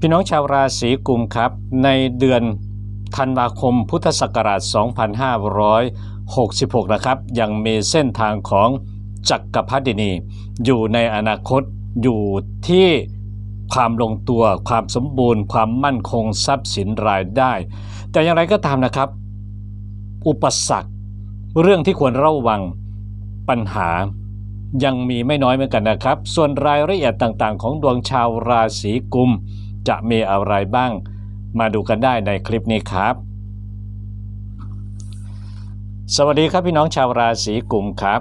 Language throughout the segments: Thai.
พี่น้องชาวราศีกุมครับ ในเดือนธันวาคมพุทธศักราช 2566 นะครับ ยังมีเส้นทางของจักรพรรดินี อยู่ในอนาคตอยู่ที่ความลงตัวความสมบูรณ์ ความมั่นคงทรัพย์สินรายได้ แต่อย่างไรก็ตามนะครับ อุปสรรค เรื่องที่ควรระวังปัญหายังมีไม่น้อยเหมือนกันนะครับ ส่วนรายละเอียดต่างๆ ของดวงชาวราศีกุม จะมีอะไรบ้าง มาดูกันได้ในคลิปนี้ครับ สวัสดีครับพี่น้องชาวราศีกุมครับ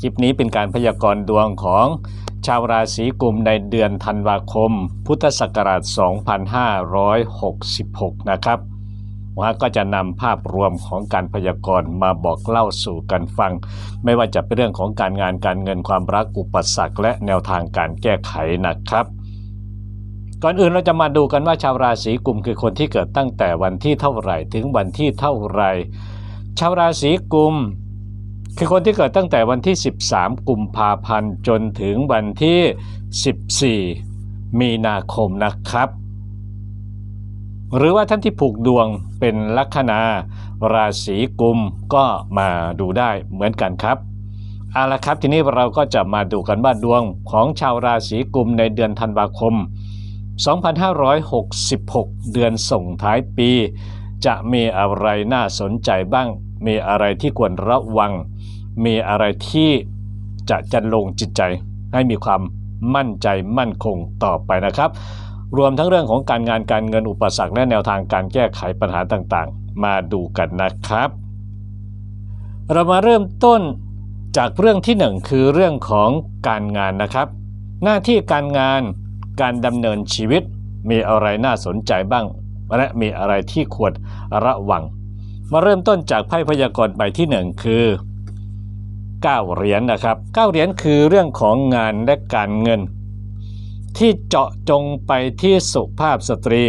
คลิปนี้เป็นการพยากรณ์ดวงของชาวราศีกุมในเดือนธันวาคม พุทธศักราช 2566 นะครับว่าก็จะนำภาพรวมของการพยากรณ์มาบอกเล่าสู่กันฟัง ไม่ว่าจะเป็นเรื่องของการงานการเงินความรักอุปสรรคและแนวทางการแก้ไขนะครับ ก่อนอื่นเราจะมาดูกันว่าชาวราศีกุมคือคนที่เกิดตั้งแต่วันที่เท่าไหร่ ถึงวันที่เท่าไหร่ ชาวราศีกุม คือคนที่เกิดตั้งแต่วันที่ 13 กุมภาพันธ์จนถึงวันที่ 14 มีนาคมนะครับ หรือว่าท่านที่ผูกดวงเป็นลัคนาราศีกุมก็มาดูได้เหมือนกันครับเอาละครับทีนี้เราก็จะมาดูกันว่าดวงของชาวราศีกุมในเดือนธันวาคม 2566 เดือนส่งท้ายปี จะมีอะไรน่าสนใจบ้าง มีอะไรที่ควรระวัง มีอะไรที่จะจันลงจิตใจ ให้มีความมั่นใจมั่นคงต่อไปนะครับ รวมทั้งเรื่องของการงานการเงินอุปสรรคและแนวทางการแก้ไขปัญหาต่างๆ มาดูกันนะครับ เรามาเริ่มต้นจากเรื่องที่หนึ่งคือเรื่องของการงานนะครับ หน้าที่การงาน การดำเนินชีวิตมีอะไรน่าสนใจบ้าง และมีอะไรที่ควรระวัง มาเริ่มต้นจากไพ่พยากรณ์ใบที่หนึ่งคือ9เหรียญนะครับ9เหรียญคือเรื่องของงานและการเงิน ที่เจาะจงไปที่สุภาพสตรี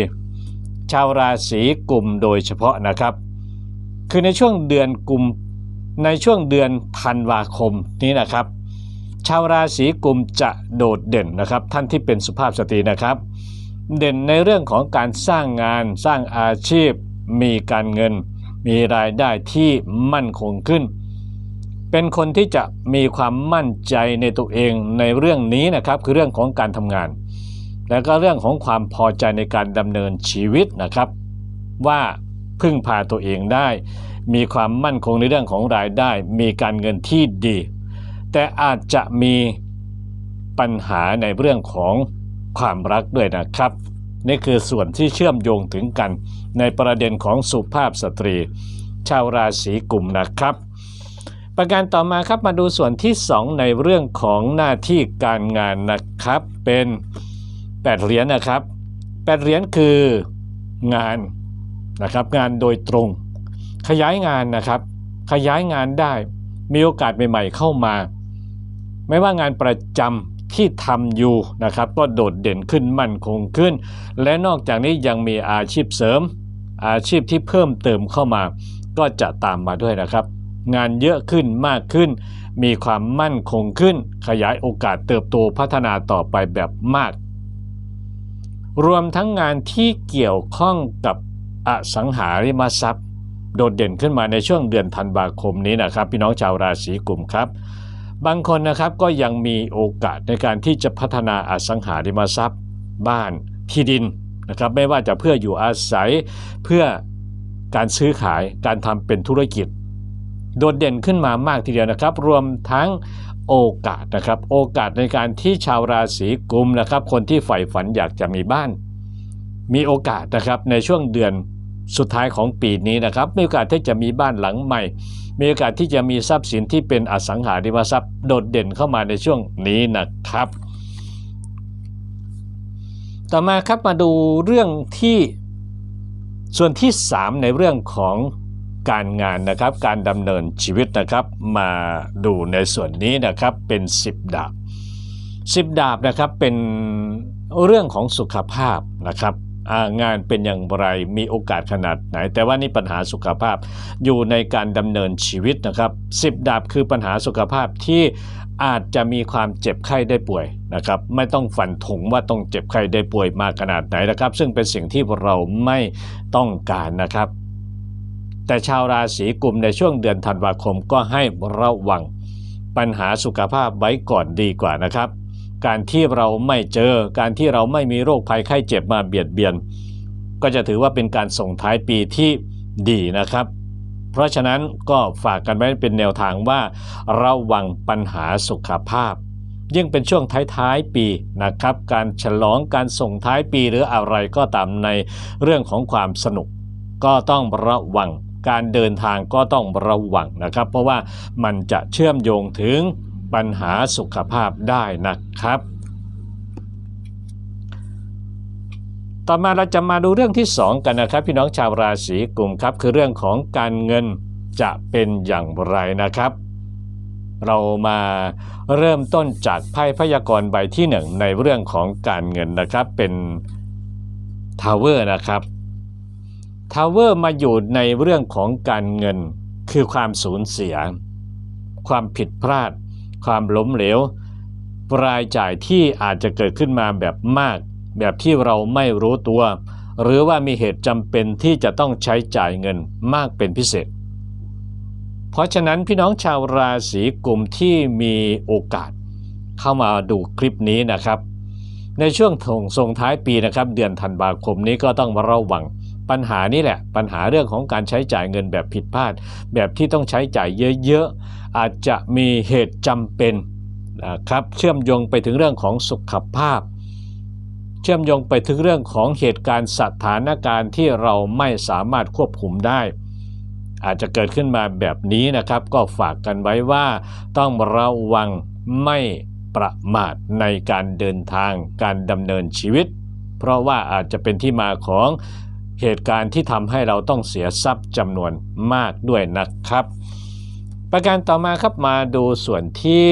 ชาวราศีกุมโดยเฉพาะนะครับ คือในช่วงเดือนกุมในช่วงเดือนธันวาคมนี้นะครับ ชาวราศีกุมจะโดดเด่นนะครับ ท่านที่เป็นสุภาพสตรีนะครับ เด่นในเรื่องของการสร้างงานสร้างอาชีพ มีการเงิน มีรายได้ที่มั่นคงขึ้น เป็นคนที่จะมีความมั่นใจในตัวเองในเรื่องนี้นะครับ คือเรื่องของการทำงาน แล้วก็เรื่องของความพอใจในการดำเนินชีวิตนะครับ ว่าพึ่งพาตัวเองได้ มีความมั่นคงในเรื่องของรายได้ มีการเงินที่ดี แต่อาจจะมีปัญหาในเรื่องของความรักด้วยนะครับ นี่คือส่วนที่เชื่อมโยงถึงกันในประเด็นของสุภาพสตรี ชาวราศีกุมนะครับ ประการต่อมาครับมาดูส่วนที่ 2 ในเรื่องของหน้าที่การงานนะครับเป็น 8 เหรียญนะครับ8เหรียญคืองานนะครับงานโดยตรง ขยายงานนะครับ ขยายงานได้มีโอกาสใหม่ ๆ เข้ามา ไม่ว่างานประจำที่ทำอยู่นะครับก็โดดเด่นขึ้นมั่นคงขึ้น และนอกจากนี้ยังมีอาชีพเสริม อาชีพที่เพิ่มเติมเข้ามา ก็จะตามมาด้วยนะครับ งานเยอะขึ้นมากขึ้น มีความมั่นคงขึ้น ขยายโอกาสเติบโตพัฒนาต่อไปแบบมาก รวมทั้งงานที่เกี่ยวข้องกับอสังหาริมทรัพย์ โดดเด่นขึ้นมาในช่วงเดือนธันวาคมนี้นะครับ พี่น้องชาวราศีกุมครับ บางคนนะครับก็ยังมีโอกาสในการที่จะพัฒนาอสังหาริมทรัพย์ บ้านที่ดินนะครับไม่ว่าจะเพื่ออยู่อาศัยเพื่อการซื้อขายการทำเป็นธุรกิจ โดดเด่นขึ้นมามากทีเดียวนะครับ รวมทั้งโอกาสนะครับโอกาสในการที่ชาวราศีกุมนะครับคนที่ใฝ่ฝันอยากจะมีบ้าน มีโอกาสนะครับในช่วงเดือนสุดท้ายของปีนี้นะครับมีโอกาสที่จะมีบ้านหลังใหม่ มีโอกาสที่จะมีทรัพย์สินที่เป็นอสังหาริมทรัพย์โดดเด่นเข้ามาในช่วงนี้นะครับ ต่อมาครับมาดูเรื่องที่ส่วนที่ 3 ในเรื่องของการงานนะครับ การดำเนินชีวิตนะครับ มาดูในส่วนนี้นะครับเป็น 10 ดาบ 10 ดาบนะครับเป็นเรื่องของสุขภาพนะครับ งานเป็นอย่างไรมีโอกาสขนาดไหน แต่ว่านี่ปัญหาสุขภาพอยู่ในการดำเนินชีวิตนะครับ10ดาบคือปัญหาสุขภาพที่อาจจะมีความเจ็บไข้ได้ป่วยนะครับไม่ต้องฝันถงว่าต้องเจ็บไข้ได้ป่วยมากขนาดไหนนะครับ ซึ่งเป็นสิ่งที่เราไม่ต้องการนะครับ แต่ชาวราศีกุมในช่วงเดือนธันวาคมก็ให้ระวังปัญหาสุขภาพไว้ก่อนดีกว่านะครับ การที่เราไม่เจอ การที่เราไม่มีโรคภัยไข้เจ็บมาเบียดเบียน ก็จะถือว่าเป็นการส่งท้ายปีที่ดีนะครับ เพราะฉะนั้นก็ฝากกันไว้เป็นแนวทางว่าระวังปัญหาสุขภาพ ยิ่งเป็นช่วงท้ายๆปีนะครับ การฉลองการส่งท้ายปีหรืออะไรก็ตามในเรื่องของความสนุก ก็ต้องระวังการเดินทางก็ต้องระวังนะครับ เพราะว่ามันจะเชื่อมโยงถึง ปัญหาสุขภาพได้นะครับ ต่อมาเราจะมาดูเรื่องที่ 2 กันนะครับ พี่น้องชาวราศีกุมครับ คือเรื่องของการเงินจะเป็นอย่างไรนะครับ เรามาเริ่มต้นจากไพ่พยากรณ์ใบที่ 1 ในเรื่องของการเงินนะครับเป็นทาวเวอร์นะครับทาวเวอร์มาอยู่ในเรื่องของการเงินคือความสูญเสีย ความผิดพลาด ความล้มเหลว รายจ่ายที่อาจจะเกิดขึ้นมาแบบมาก แบบที่เราไม่รู้ตัว หรือว่ามีเหตุจำเป็นที่จะต้องใช้จ่ายเงินมากเป็นพิเศษ เพราะฉะนั้นพี่น้องชาวราศีกุมที่มีโอกาส เข้ามาดูคลิปนี้นะครับ ในช่วงส่งท้ายปีนะครับ เดือนธันวาคมนี้ก็ต้องมาระวัง ปัญหานี้แหละ ปัญหาเรื่องของการใช้จ่ายเงินแบบผิดพลาด แบบที่ต้องใช้จ่ายเยอะๆ อาจจะมีเหตุจำเป็นนะครับเชื่อมโยงไปถึงเรื่องของสุขภาพ เชื่อมโยงไปถึงเรื่องของเหตุการณ์สถานการณ์ที่เราไม่สามารถควบคุมได้ อาจจะเกิดขึ้นมาแบบนี้นะครับ ก็ฝากกันไว้ว่าต้องระวังไม่ประมาทในการเดินทางการดำเนินชีวิต เพราะว่าอาจจะเป็นที่มาของ เหตุการณ์ที่ทำให้เราต้องเสียทรัพย์จำนวนมากด้วยนะครับ ประการต่อมาครับมาดูส่วนที่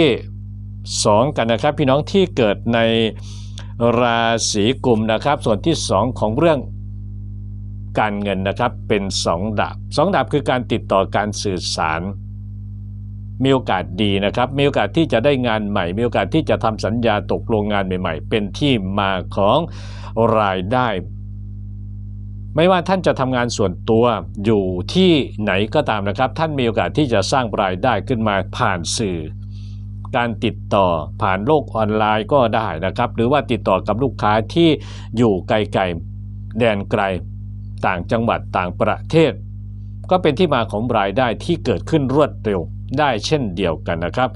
2 กันนะครับ พี่น้องที่เกิดในราศีกุมนะครับ ส่วนที่ 2 ของเรื่องการเงินนะครับเป็น 2ดาบ2ดาบคือการติดต่อการสื่อสารมีโอกาสดีนะครับ มีโอกาสที่จะได้งานใหม่ มีโอกาสที่จะทำสัญญาตกลงงานใหม่ ๆ เป็นที่มาของรายได้ ไม่ว่าท่านจะทำงานส่วนตัวอยู่ที่ไหนก็ตามนะครับ ท่านมีโอกาสที่จะสร้างรายได้ขึ้นมาผ่านสื่อ การติดต่อผ่านโลกออนไลน์ก็ได้นะครับ หรือว่าติดต่อกับลูกค้าที่อยู่ไกลๆแดนไกล ต่างจังหวัดต่างประเทศ ก็เป็นที่มาของรายได้ที่เกิดขึ้นรวดเร็วได้เช่นเดียวกันนะครับ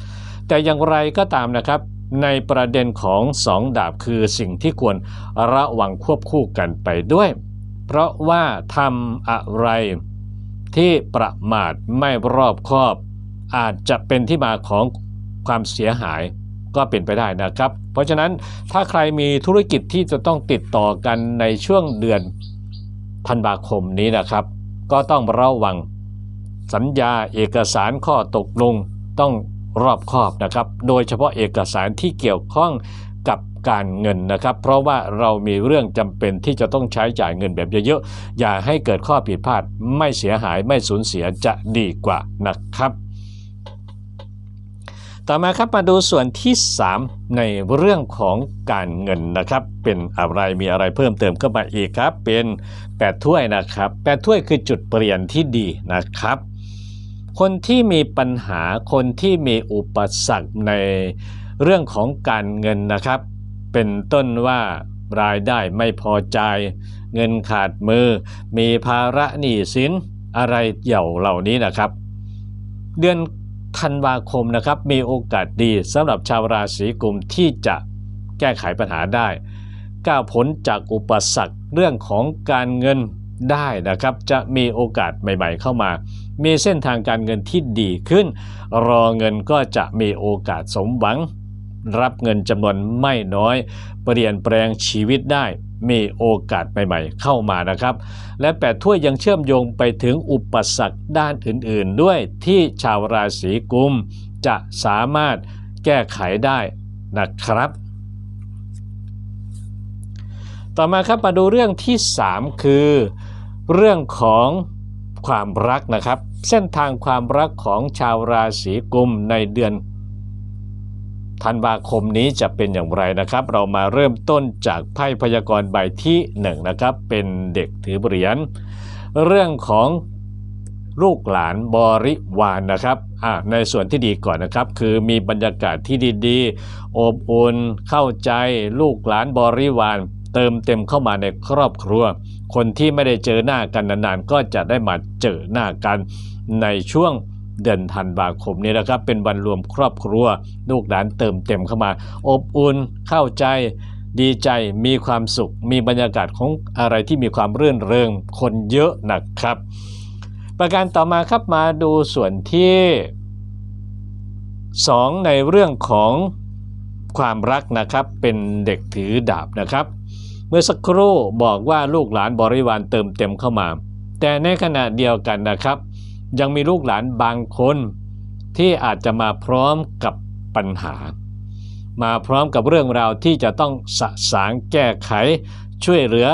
แต่อย่างไรก็ตามนะครับในประเด็นของสองดาบคือสิ่งที่ควรระวังควบคู่กันไปด้วย เพราะว่าทำอะไรที่ประมาทไม่รอบคอบ อาจจะเป็นที่มาของความเสียหายก็เป็นไปได้นะครับ เพราะฉะนั้นถ้าใครมีธุรกิจที่จะต้องติดต่อกันในช่วงเดือนธันวาคมนี้นะครับ ก็ต้องระวังสัญญาเอกสารข้อตกลงต้องรอบคอบนะครับ โดยเฉพาะเอกสารที่เกี่ยวข้อง กับการเงินนะครับ เพราะว่าเรามีเรื่องจำเป็นที่จะต้องใช้จ่ายเงินแบบเยอะๆ อย่าให้เกิดข้อผิดพลาดไม่เสียหายไม่สูญเสียจะดีกว่านะครับต่อมาครับมาดูส่วนที่ 3 ในเรื่องของการเงินนะครับ เป็นอะไรมีอะไรเพิ่มเติมเข้ามาอีกครับ เป็น 8 ถ้วยนะครับ 8 ถ้วยคือจุดเปลี่ยนที่ดีนะครับ คนที่มีปัญหาคนที่มีอุปสรรคใน เรื่องของการเงินนะครับ เป็นต้นว่ารายได้ไม่พอใจ เงินขาดมือ มีภาระหนี้สินอะไรเหย่าเหล่านี้นะครับ เดือนธันวาคมนะครับมีโอกาสดีสำหรับชาวราศีกุมที่จะแก้ไขปัญหาได้ ก้าวพ้นจากอุปสรรคเรื่องของการเงินได้นะครับ จะมีโอกาสใหม่ ๆ เข้ามา มีเส้นทางการเงินที่ดีขึ้น รอเงินก็จะมีโอกาสสมหวัง รับเงินจำนวนไม่น้อย เปลี่ยนแปลงชีวิตได้มีโอกาสใหม่ๆเข้ามานะครับ และแปดถ้วยยังเชื่อมโยงไปถึงอุปสรรคด้านอื่นๆ ด้วยที่ชาวราศีกุมจะสามารถแก้ไขได้นะครับ ต่อมาครับมาดูเรื่องที่ 3 คือ เรื่องของความรักนะครับ เส้นทางความรักของชาวราศีกุมในเดือน ธันวาคมนี้จะเป็นอย่างไรนะครับ เรามาเริ่มต้นจากไพ่พยากรณ์ใบที่1นนะครับเป็นเด็กถือเหรียญเรื่องของลูกหลานบริวารนนะครับในส่วนที่ดีก่อนนะครับ คือมีบรรยากาศที่ดีๆอบอุ่นเข้าใจลูกหลานบริวาร เติมเต็มเข้ามาในครอบครัว คนที่ไม่ได้เจอหน้ากันนานๆ ก็จะได้มาเจอหน้ากันในช่วง เดือนธันวาคมนี้นะครับ เป็นวันรวมครอบครัว ลูกหลานเติมเต็มเข้ามา อบอุ่นเข้าใจดีใจมีความสุข มีบรรยากาศของอะไรที่มีความรื่นเริงคนเยอะนะครับ ประการต่อมาครับมาดูส่วนที่ 2 ในเรื่องของความรักนะครับเป็นเด็กถือดาบนะครับ เมื่อสักครู่บอกว่าลูกหลานบริวารเติมเต็มเข้ามา แต่ในขณะเดียวกันนะครับ ยังมีลูกหลานบางคนที่อาจจะมาพร้อมกับปัญหา มาพร้อมกับเรื่องราวที่จะต้องสะสางแก้ไข ช่วยเหลือ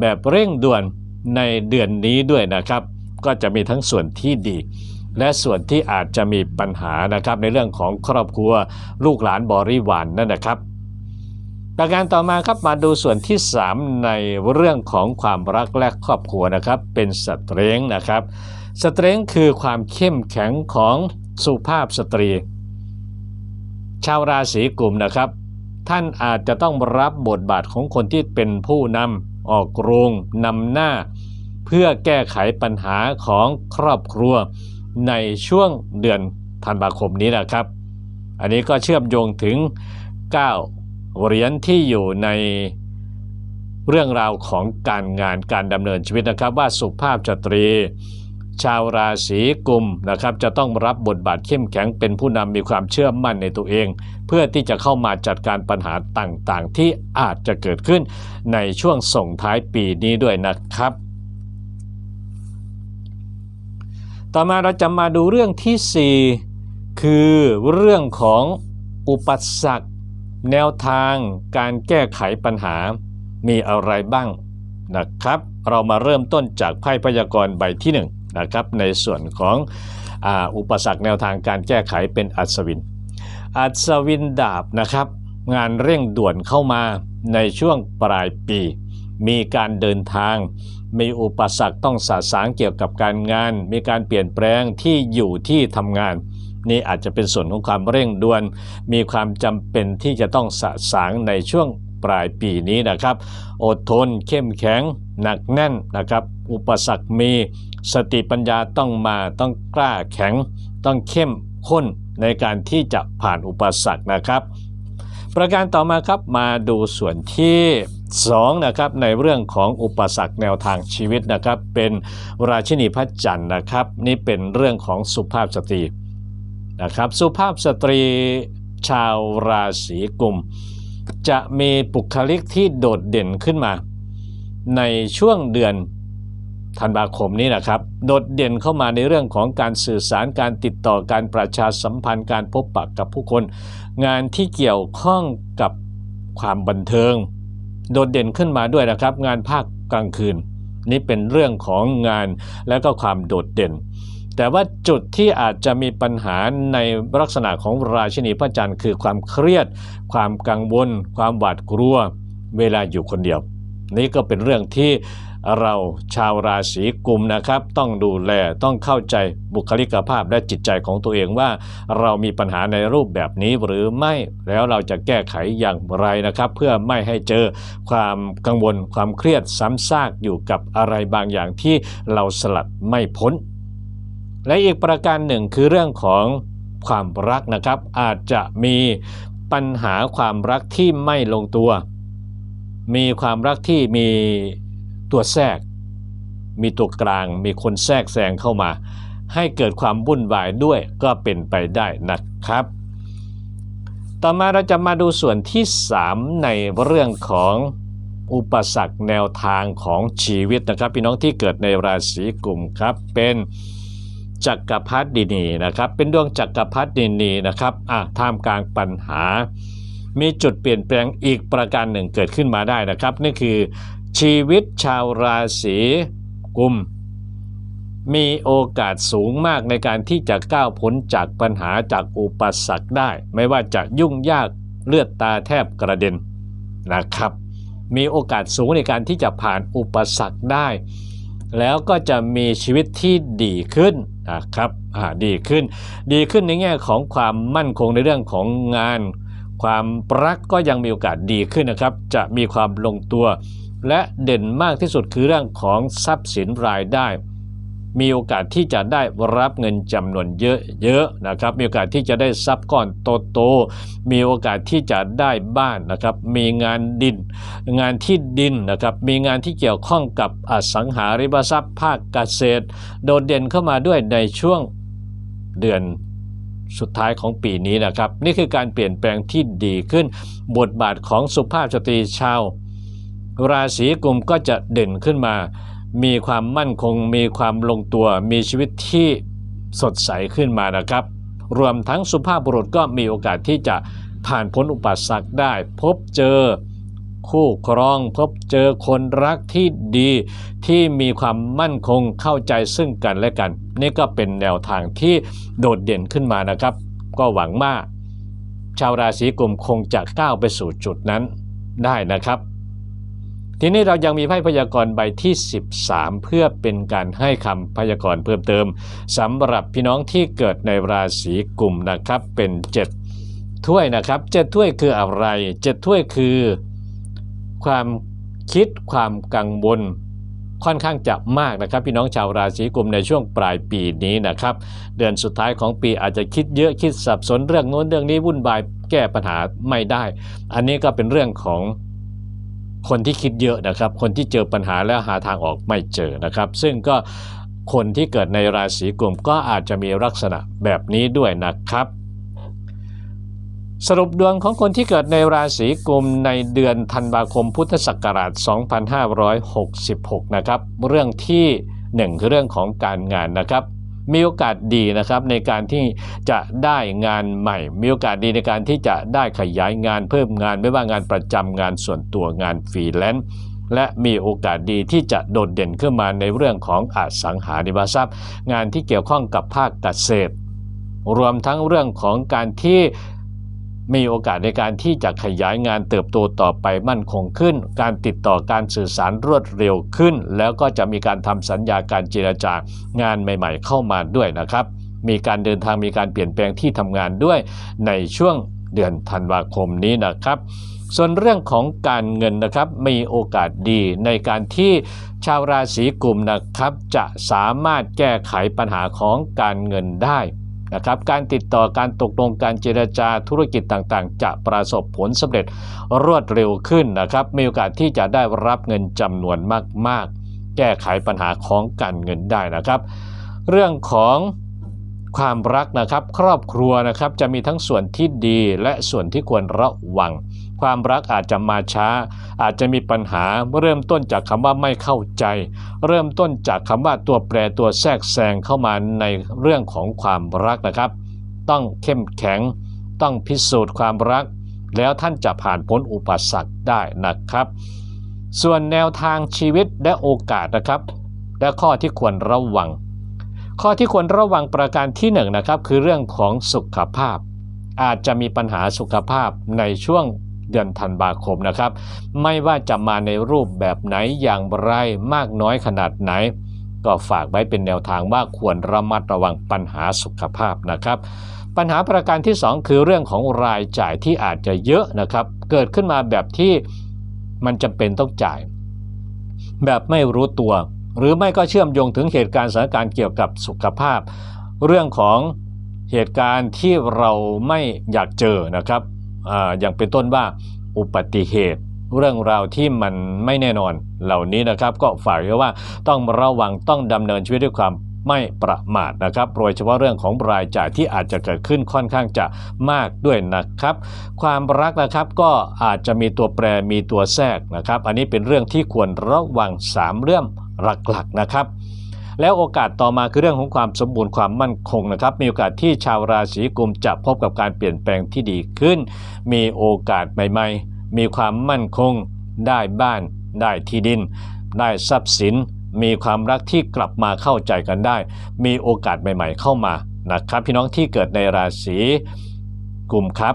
แบบเร่งด่วนในเดือนนี้ด้วยนะครับ ก็จะมีทั้งส่วนที่ดี และส่วนที่อาจจะมีปัญหานะครับในเรื่องของครอบครัวลูกหลานบริวารนนั่นนะครับ ประการต่อมาครับมาดูส่วนที่ 3 ในเรื่องของความรักและครอบครัวนะครับ เป็นสเตรงนะครับสเตรงคือความเข้มแข็งของสุภาพสตรี ชาวราศีกลุ่มนะครับ ท่านอาจจะต้องรับบทบาทของคนที่เป็นผู้นำออกโรงนำหน้า เพื่อแก้ไขปัญหาของครอบครัวในช่วงเดือนธันวาคมนี้นะครับ อันนี้ก็เชื่อมโยงถึง 9 เหรียญที่อยู่ในเรื่องราวของการงานการดำเนินชีวิตนะครับ ว่าสุภาพสตรี ชาวราศีกุมนะครับ จะต้องรับบทบาทเข้มแข็งเป็นผู้นำมีความเชื่อมั่นในตัวเอง เพื่อที่จะเข้ามาจัดการปัญหาต่างๆ ที่อาจจะเกิดขึ้นในช่วงส่งท้ายปีนี้ด้วยนะครับ ต่อมาเราจะมาดูเรื่องที่ 4 คือเรื่องของอุปสรรค แนวทางการแก้ไขปัญหามีอะไรบ้างนะครับ เรามาเริ่มต้นจากไพ่พยากรณ์ใบที่1นนะครับในส่วนของออุปสรรคแนวทางการแก้ไขเป็นอัศวิน อัศวินดาบนะครับ งานเร่งด่วนเข้ามาในช่วงปลายปี มีการเดินทาง มีอุปสรรคต้องสะสางเกี่ยวกับการงาน มีการเปลี่ยนแปลงที่อยู่ที่ทำงาน นี่อาจจะเป็นส่วนของความเร่งด่วน มีความจำเป็นที่จะต้องสะสางในช่วงปลายปีนี้นะครับ อดทนเข้มแข็ง หนักแน่นนะครับ อุปสรรคมี สติปัญญาต้องมาต้องกล้าแข็ง ต้องเข้มข้นในการที่จะผ่านอุปสรรคนะครับ ประการต่อมาครับมาดูส่วนที่2นะครับในเรื่องของอุปสรรคแนวทางชีวิตนะครับ เป็นราชินีพระจันทร์นะครับ นี่เป็นเรื่องของสุภาพสตรี นะครับสุภาพสตรีชาวราศีกุม จะมีบุคลิกที่โดดเด่นขึ้นมา ในช่วงเดือนธันวาคมนี้นะครับ โดดเด่นเข้ามาในเรื่องของการสื่อสารการติดต่อการประชาสัมพันธ์การพบปะกับผู้คน งานที่เกี่ยวข้องกับความบันเทิง โดดเด่นขึ้นมาด้วยนะครับ งานภาคกลางคืน นี่เป็นเรื่องของงานและก็ความโดดเด่น แต่ว่าจุดที่อาจจะมีปัญหาในลักษณะของราชินีพระจันทร์คือความเครียด ความกังวล ความหวาดกลัว เวลาอยู่คนเดียว นี่ก็เป็นเรื่องที่เราชาวราศีกุมนะครับ ต้องดูแลต้องเข้าใจบุคลิกภาพและจิตใจของตัวเองว่า เรามีปัญหาในรูปแบบนี้หรือไม่แล้วเราจะแก้ไขอย่างไรนะครับ เพื่อไม่ให้เจอความกังวลความเครียดซ้ำซากอยู่กับอะไรบางอย่างที่เราสลัดไม่พ้น และอีกประการหนึ่งคือเรื่องของความรักนะครับ อาจจะมีปัญหาความรักที่ไม่ลงตัว มีความรักที่มีตัวแทรก มีตัวกลาง มีคนแทรกแซงเข้ามา ให้เกิดความวุ่นวายด้วยก็เป็นไปได้นะครับ ต่อมาเราจะมาดูส่วนที่ 3 ในเรื่องของอุปสรรคแนวทางของชีวิตนะครับ พี่น้องที่เกิดในราศีกลุ่มครับเป็น จักรพรรดินีนะครับ เป็นดวงจักรพรรดินีนะครับอะท่ามกลางปัญหา มีจุดเปลี่ยนแปลงอีกประการหนึ่งเกิดขึ้นมาได้นะครับ นี่คือชีวิตชาวราศีกุม มีโอกาสสูงมากในการที่จะก้าวพ้นจากปัญหาจากอุปสรรคได้ ไม่ว่าจะยุ่งยากเลือดตาแทบกระเด็นนะครับ มีโอกาสสูงในการที่จะผ่านอุปสรรคได้ แล้วก็จะมีชีวิตที่ดีขึ้น นะครับดีขึ้น ดีขึ้นในแง่ของความมั่นคงในเรื่องของงาน ความรักก็ยังมีโอกาสดีขึ้นนะครับ จะมีความลงตัว และเด่นมากที่สุดคือเรื่องของทรัพย์สินรายได้ มีโอกาสที่จะได้รับเงินจำนวนเยอะๆนะครับ มีโอกาสที่จะได้ทรัพย์ก้อนโตๆมีโอกาสที่จะได้บ้านนะครับ มีงานดิน งานที่ดินนะครับ มีงานที่เกี่ยวข้องกับอสังหาริมทรัพย์ภาคเกษตร โดดเด่นเข้ามาด้วยในช่วงเดือนสุดท้ายของปีนี้นะครับ นี่คือการเปลี่ยนแปลงที่ดีขึ้น บทบาทของสุภาพสตรีชาว ราศีกุมก็จะเด่นขึ้นมา มีความมั่นคง มีความลงตัวมีชีวิตที่สดใสขึ้นมานะครับ รวมทั้งสุภาพบุรุษก็มีโอกาสที่จะผ่านพ้นอุปสรรคได้ พบเจอคู่ครอง พบเจอคนรักที่ดีที่มีความมั่นคงเข้าใจซึ่งกันและกัน นี่ก็เป็นแนวทางที่โดดเด่นขึ้นมานะครับ ก็หวังว่าชาวราศีกุมคงจะก้าวไปสู่จุดนั้นได้นะครับ ทีนี้เรายังมีไพ่พยากรณ์ใบที่ 13 เพื่อเป็นการให้คำพยากรณ์เพิ่มเติมสำหรับพี่น้องที่เกิดในราศีกลุ่มนะครับเป็น 7 ถ้วยนะครับเจ็ดถ้วยคืออะไรเจ็ดถ้วยคือ ความคิดความกังวลค่อนข้างจะมากนะครับ พี่น้องชาวราศีกุมในช่วงปลายปีนี้นะครับ เดือนสุดท้ายของปีอาจจะคิดเยอะคิดสับสนเรื่องโน้นเรื่องนี้วุ่นวายแก้ปัญหาไม่ได้ อันนี้ก็เป็นเรื่องของ คนที่คิดเยอะนะครับ คนที่เจอปัญหาแล้วหาทางออกไม่เจอนะครับ ซึ่งก็คนที่เกิดในราศีกลุ่มก็อาจจะมีลักษณะแบบนี้ด้วยนะครับสรุปดวงของคนที่เกิดในราศีกุมในเดือนธันวาคมพุทธศักราช 2566 นะครับ เรื่องที่หนึ่งคือเรื่องของการงานนะครับ มีโอกาสดีนะครับในการที่จะได้งานใหม่ มีโอกาสดีในการที่จะได้ขยายงานเพิ่มงานไม่ว่างานประจำงานส่วนตัวงานฟรีแลนซ์และมีโอกาสดีที่จะโดดเด่นขึ้นมาในเรื่องของอสังหาริมทรัพย์ งานที่เกี่ยวข้องกับภาคเกษตร รวมทั้งเรื่องของการที่ มีโอกาสในการที่จะขยายงานเติบโตต่อไปมั่นคงขึ้น การติดต่อการสื่อสารรวดเร็วขึ้น แล้วก็จะมีการทำสัญญาการเจรจางานใหม่ ๆ เข้ามาด้วยนะครับ มีการเดินทางมีการเปลี่ยนแปลงที่ทำงานด้วยในช่วงเดือนธันวาคมนี้นะครับ ส่วนเรื่องของการเงินนะครับมีโอกาสดีในการที่ชาวราศีกุมนะครับ จะสามารถแก้ไขปัญหาของการเงินได้ นะครับการติดต่อการตกลงการเจรจาธุรกิจต่างๆ จะประสบผลสำเร็จรวดเร็วขึ้นนะครับมีโอกาสที่จะได้รับเงินจำนวนมากๆ แก้ไขปัญหาของการเงินได้นะครับ เรื่องของความรักนะครับ ครอบครัวนะครับจะมีทั้งส่วนที่ดีและส่วนที่ควรระวัง ความรักอาจจะมาช้า อาจจะมีปัญหาเริ่มต้นจากคำว่าไม่เข้าใจ เริ่มต้นจากคำว่าตัวแปรตัวแทรกแซงเข้ามาในเรื่องของความรักนะครับ ต้องเข้มแข็ง ต้องพิสูจน์ความรัก แล้วท่านจะผ่านพ้นอุปสรรคได้นะครับ ส่วนแนวทางชีวิตและโอกาสนะครับ และข้อที่ควรระวัง ข้อที่ควรระวังประการที่1นนะครับคือเรื่องของสุขภาพอาจจะมีปัญหาสุขภาพในช่วง เดือนธันวาคมนะครับ ไม่ว่าจะมาในรูปแบบไหนอย่างไรมากน้อยขนาดไหน ก็ฝากไว้เป็นแนวทางว่าควรระมัดระวังปัญหาสุขภาพนะครับ ปัญหาประการที่ 2 คือเรื่องของรายจ่ายที่อาจจะเยอะนะครับ เกิดขึ้นมาแบบที่มันจำเป็นต้องจ่าย แบบไม่รู้ตัว หรือไม่ก็เชื่อมโยงถึงเหตุการณ์สถานการณ์เกี่ยวกับสุขภาพ เรื่องของเหตุการณ์ที่เราไม่อยากเจอนะครับ อย่างเป็นต้นว่าอุบัติเหตุเรื่องราวที่มันไม่แน่นอนเหล่านี้นะครับ ก็ฝากไว้ว่าต้องระวังต้องดำเนินชีวิตด้วยความไม่ประมาทนะครับ โดยเฉพาะเรื่องของรายจ่ายที่อาจจะเกิดขึ้นค่อนข้างจะมากด้วยนะครับ ความรักนะครับก็อาจจะมีตัวแปรมีตัวแทรกนะครับ อันนี้เป็นเรื่องที่ควรระวัง 3 เรื่องหลักๆนะครับ แล้วโอกาสต่อมาคือเรื่องของความสมบูรณ์ความมั่นคงนะครับ มีโอกาสที่ชาวราศีกุมจะพบกับการเปลี่ยนแปลงที่ดีขึ้น มีโอกาสใหม่ๆ มีความมั่นคง ได้บ้าน ได้ที่ดิน ได้ทรัพย์สิน มีความรักที่กลับมาเข้าใจกันได้ มีโอกาสใหม่ ๆ เข้ามานะครับ พี่น้องที่เกิดในราศีกุมครับ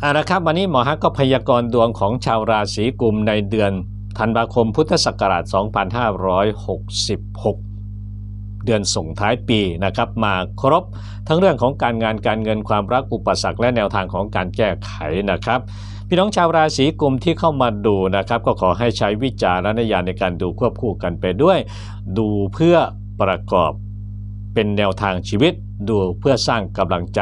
เอาละครับวันนี้หมอฮักก็พยากรณ์ดวงของชาวราศีกุมในเดือน ธันวาคมพุทธศักราช 2566 เดือนส่งท้ายปีนะครับมาครบทั้งเรื่องของการงานการเงินความรักอุปสรรคและแนวทางของการแก้ไขนะครับ พี่น้องชาวราศีกุมที่เข้ามาดูนะครับ ก็ขอให้ใช้วิจารณญาณในการดูควบคู่กันไปด้วย ดูเพื่อประกอบเป็นแนวทางชีวิต ดูเพื่อสร้างกำลังใจ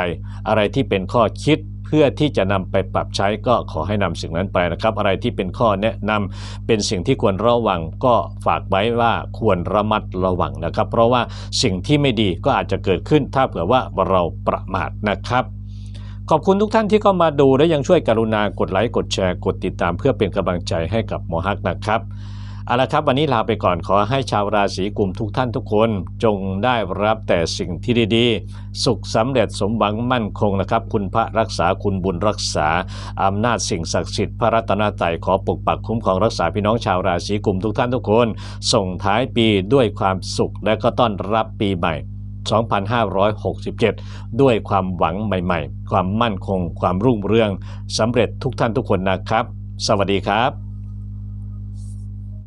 อะไรที่เป็นข้อคิด เพื่อที่จะนำไปปรับใช้ก็ขอให้นำสิ่งนั้นไปนะครับ อะไรที่เป็นข้อแนะนำเป็นสิ่งที่ควรระวังก็ฝากไว้ว่าควรระมัดระวังนะครับ เพราะว่าสิ่งที่ไม่ดีก็อาจจะเกิดขึ้นถ้าเผื่อว่าเราประมาทนะครับขอบคุณทุกท่านที่เข้ามาดูและยังช่วยกรุณากดไลค์กดแชร์กดติดตามเพื่อเป็นกำลังใจให้กับหมอฮักนะครับ เอาละครับ วันนี้ลาไปก่อนขอให้ชาวราศีกุมทุกท่านทุกคน จงได้รับแต่สิ่งที่ดีๆ สุขสำเร็จสมหวังมั่นคงนะครับ คุณพระรักษาคุณบุญรักษาอำนาจสิ่งศักดิ์สิทธิ์พระรัตนตรัยขอปกปักคุ้มครองรักษาพี่น้องชาวราศีกุมทุกท่านทุกคน ส่งท้ายปีด้วยความสุขและก็ต้อนรับปีใหม่ 2567 ด้วยความหวังใหม่ ๆ ความมั่นคง ความรุ่งเรืองสำเร็จทุกท่านทุกคนนะครับ สวัสดีครับ